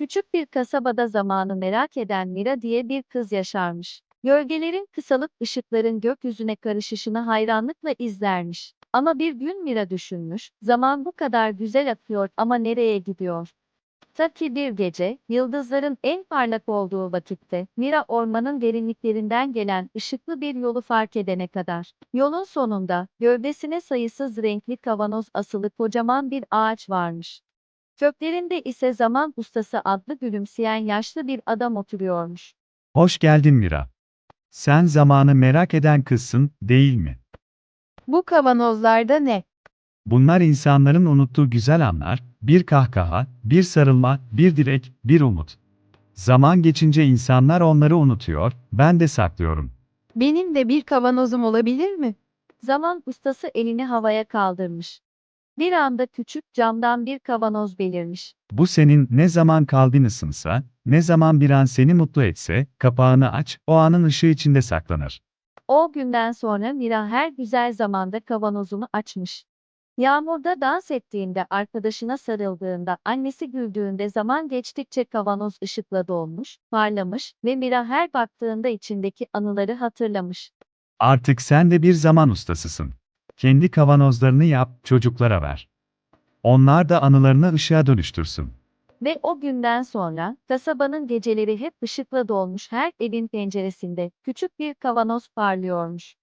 Küçük bir kasabada zamanı merak eden Mira diye bir kız yaşarmış. Gölgelerin kısalıp ışıkların gökyüzüne karışışını hayranlıkla izlermiş. Ama bir gün Mira düşünmüş, zaman bu kadar güzel akıyor ama nereye gidiyor? Ta ki bir gece, yıldızların en parlak olduğu vakitte, Mira ormanın derinliklerinden gelen ışıklı bir yolu fark edene kadar. Yolun sonunda, gövdesine sayısız renkli kavanoz asılı kocaman bir ağaç varmış. Köklerinde ise zaman ustası adlı gülümseyen yaşlı bir adam oturuyormuş. Hoş geldin Mira. Sen zamanı merak eden kızsın, değil mi? Bu kavanozlarda ne? Bunlar insanların unuttuğu güzel anlar, bir kahkaha, bir sarılma, bir dilek, bir umut. Zaman geçince insanlar onları unutuyor, ben de saklıyorum. Benim de bir kavanozum olabilir mi? Zaman ustası elini havaya kaldırmış. Bir anda küçük camdan bir kavanoz belirmiş. Bu senin ne zaman kalbin ısınsa, ne zaman bir an seni mutlu etse, kapağını aç, o anın ışığı içinde saklanır. O günden sonra Mira her güzel zamanda kavanozunu açmış. Yağmurda dans ettiğinde, arkadaşına sarıldığında, annesi güldüğünde zaman geçtikçe kavanoz ışıkla dolmuş, parlamış ve Mira her baktığında içindeki anıları hatırlamış. Artık sen de bir zaman ustasısın. Kendi kavanozlarını yap, çocuklara ver. Onlar da anılarını ışığa dönüştürsün. Ve o günden sonra, kasabanın geceleri hep ışıkla dolmuş her evin penceresinde küçük bir kavanoz parlıyormuş.